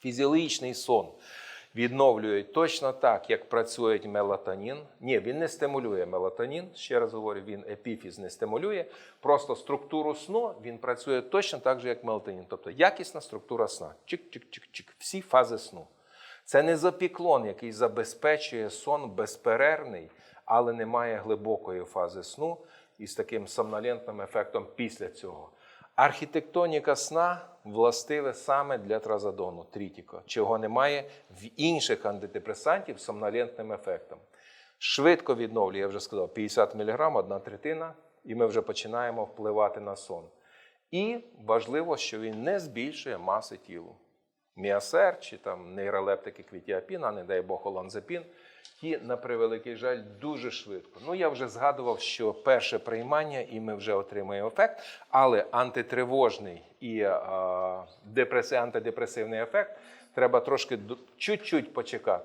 Фізіологічний сон відновлюють точно так, як працює мелатонін. Ні, він не стимулює мелатонін. Ще раз говорю, він епіфіз не стимулює. Просто структуру сну він працює точно так же, як мелатонін. Тобто якісна структура сна. Чик-чик-чик-чик. Всі фази сну. Це не запіклон, який забезпечує сон безперервний, але не має глибокої фази сну із таким сомнолентним ефектом після цього. Архітектоніка сна властиве саме для тразодону, трітіко, чого немає в інших антидепресантів з сомнолентним ефектом. Швидко відновлює, я вже сказав, 50 мг, одна третина, і ми вже починаємо впливати на сон. І важливо, що він не збільшує маси тілу. Міасер чи там нейролептики квітіапіна, не дай Бог оланзапін, ті, на превеликий жаль, дуже швидко. Ну, я вже згадував, що перше приймання, і ми вже отримуємо ефект, але антитривожний і а, депреси, антидепресивний ефект треба трошки чуть-чуть почекати.